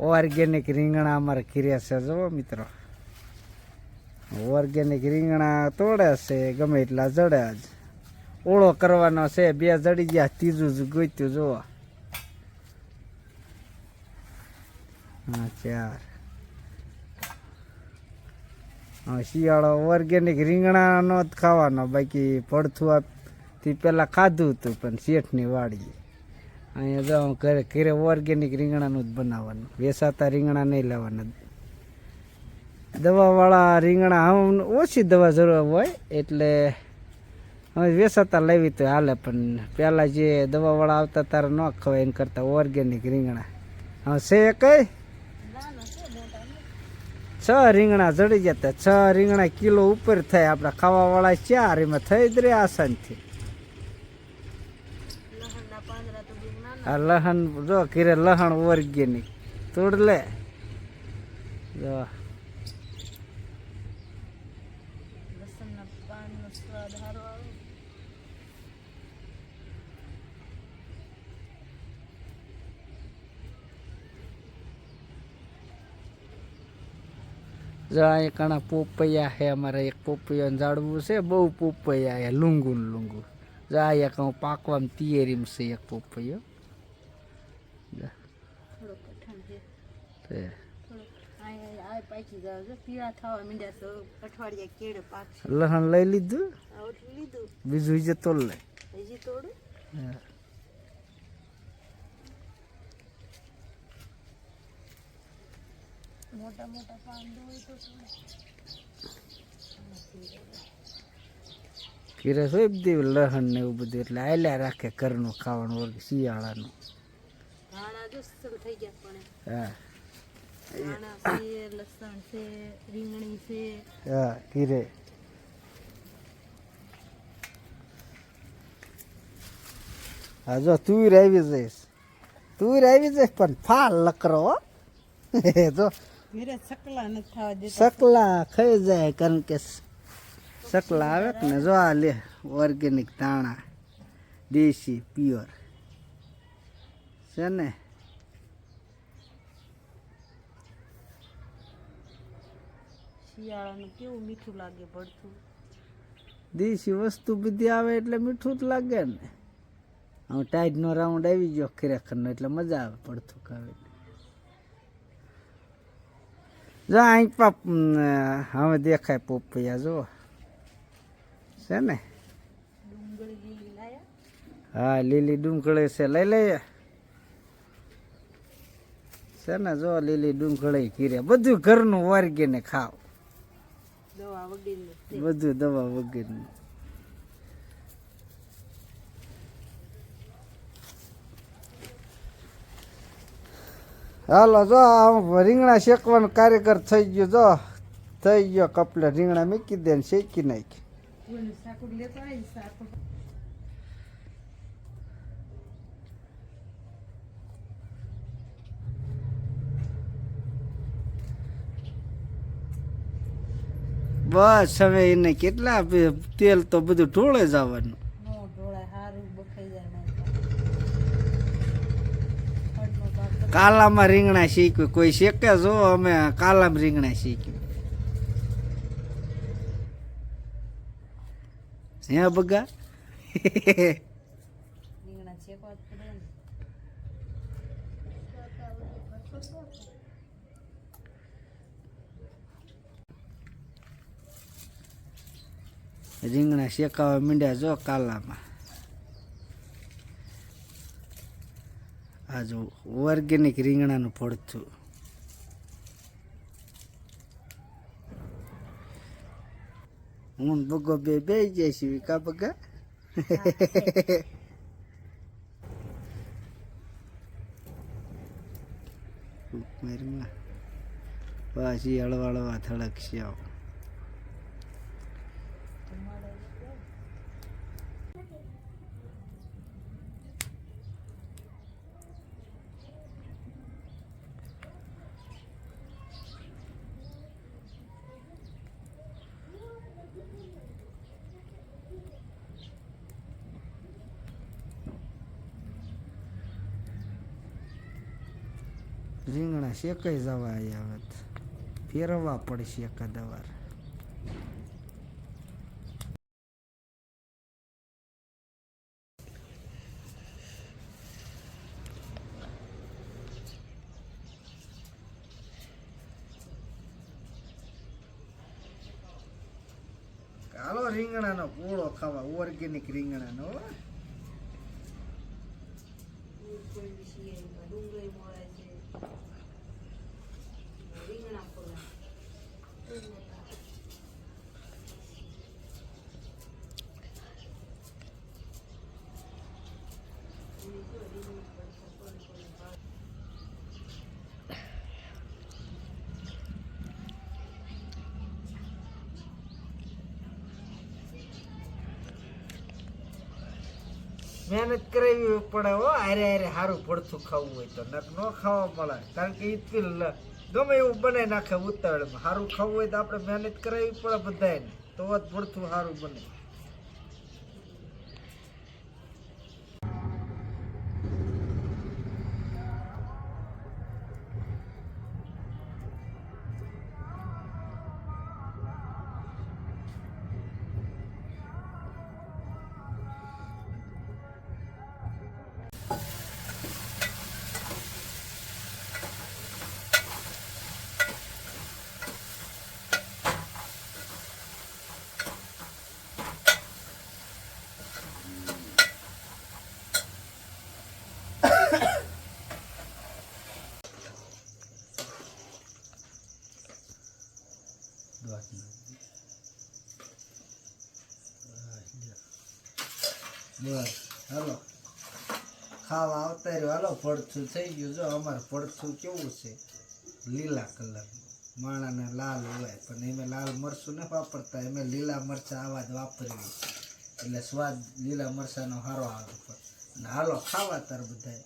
Organic રીંગણા અમારે કિર્યા છે, જુઓ મિત્રો. ઓર્ગેનિક રીંગણા તોડે છે, ગમે એટલા જડે જ. ઓળો કરવાનો છે, બે જડી ગયા, ત્રીજું જ ગોત્યું, જુઓ. હા, ચાર. શિયાળો ઓર્ગેનિક રીંગણાનો જ ખાવાનો, બાકી પડથું થી પહેલાં ખાધું હતું, પણ શેઠની વાડી અહીંયા તો ઘરે ઘરે ઓર્ગેનિક રીંગણાનું જ બનાવવાનું. વેસાતા રીંગણા નહીં લેવાના. દવાવાળા રીંગણા આમ ઓછી દવા જરૂર હોય, એટલે હવે વેસાતા લેવી તો હાલે, પણ પહેલાં જે દવાવાળા આવતા તારે ન ખવાય એમ કરતાં ઓર્ગેનિક રીંગણા. હવે છે કઈ? છ રીંગણા જડી જતા, છ રીંગણા કિલો ઉપર થાય. આપણા ખાવાવાળા ચાર, એમાં થઈ જ રે આસાનથી. આ લહણ, જો ઘીરે લહણ ઓર્ગેનિક. તોડ લે જો જો અહીં ઘણા પોપૈયા છે, અમારે એક પોપૈયાનું ઝાડવું છે, બહુ પોપૈયા છે લુંગુ લુંગુ જો એક પાકવામાં તિયેરીમ છે, એક પોપૈયો જો. તે અઠવાડિયા કેળે પાકશે લહણ લઈ લીધું? લીધું બીજું જે તોડ લે. મોટા મોટા પાન હોય તો સોંપ દેવું લહણ ને એવું બધું એટલે આલ્યા રાખે ઘરનું ખાવાનું વર્ગ શિયાળાનું. ધાણા થઈ ગયા પણ. હા. ધાણા છે લસણ છે રીંગણી છે. હા ઘીરે. હા જો તુર આવી જઈશ. તું આવી જઈશ પણ ફાલ લકરો. જો. સકલા નથી થવા દેતા. સકલા ખાઈ જાય કારણ કે સકલા આવે કે ને જો આ લે ઓર્ગેનિક દાણા દેશી પ્યોર છે ને? શિયાળાનું કેવું મીઠું લાગે ભડથું દેશી વસ્તુ બધી આવે એટલે મીઠું જ લાગે ને. હવે ટાઈડનો રાઉન્ડ આવી ગયો ખરેખરનો એટલે મજા આવે પડતું ખાવે જો અહીં પાપ હવે દેખાય પોપૈયા જો છે ને? હા લીલી ડુંગળી છે લઈ લઈએ. છે ને જો લીલી ડુંગળી કીરે બધું ઘરનું વર્ગીને ખાવ. બધું દવા વગરનું. હાલો જો આ રીંગણા શેકવાનું કાર્યકર થઈ ગયો જો. થઈ ગયો કપલે. રીંગણા મૂકી દે ને શેકી નાખી. બસ હવે એને કેટલા તેલ તો બધું ઢોળે જવાનું કાલામાં રીંગણા શીખ્યું. કોઈ શેકે જો અમે કાલામાં રીંગણા શીખ્યું. હે બગા? રીંગણા શેકવા જ પડે ને રીંગણા શેકાવા મીંડ્યા જો કાલામાં. આ જો ઓર્ગેનિક રીંગણાનું પડતું હું બગો બે બે જાય છે કા બગા મારીમાં. પાછી હળવા હળવા થડકશે આવો. રીંગણા શેકાઈ જવા આવ્યા હવે. ફેરવવા પડશે એકાદ વાર હાલો રીંગણાનો પૂળો ખાવા ઓર્ગેનિક રીંગણાનો હો. ડુંગળી મળે છે રીંગણા ફોલા મહેનત કરવી પડે હો અરે હારે સારું પડતું ખાવું હોય તો. નક ન ખાવા મળે. કારણ કે પેલ ગમે એવું બનાવી નાખે ઉતાવળમાં. સારું ખાવું હોય તો આપણે મહેનત કરાવી પડે બધાને તો જ પડતું સારું બને. બસ, હાલો. ખાવા આવતા રહ્યો હાલો, પડથું થઈ ગયું. જો, અમારે પડથું કેવું છે? લીલા કલર. માણાને લાલ હોય, પણ એમે લાલ મરચું ન વાપરતા. એમે લીલા મરચાં આવા જ વાપરવી એટલે સ્વાદ લીલા મરચાંનો સારો આવે પણ હાલો, ખાવા તાર બધાય.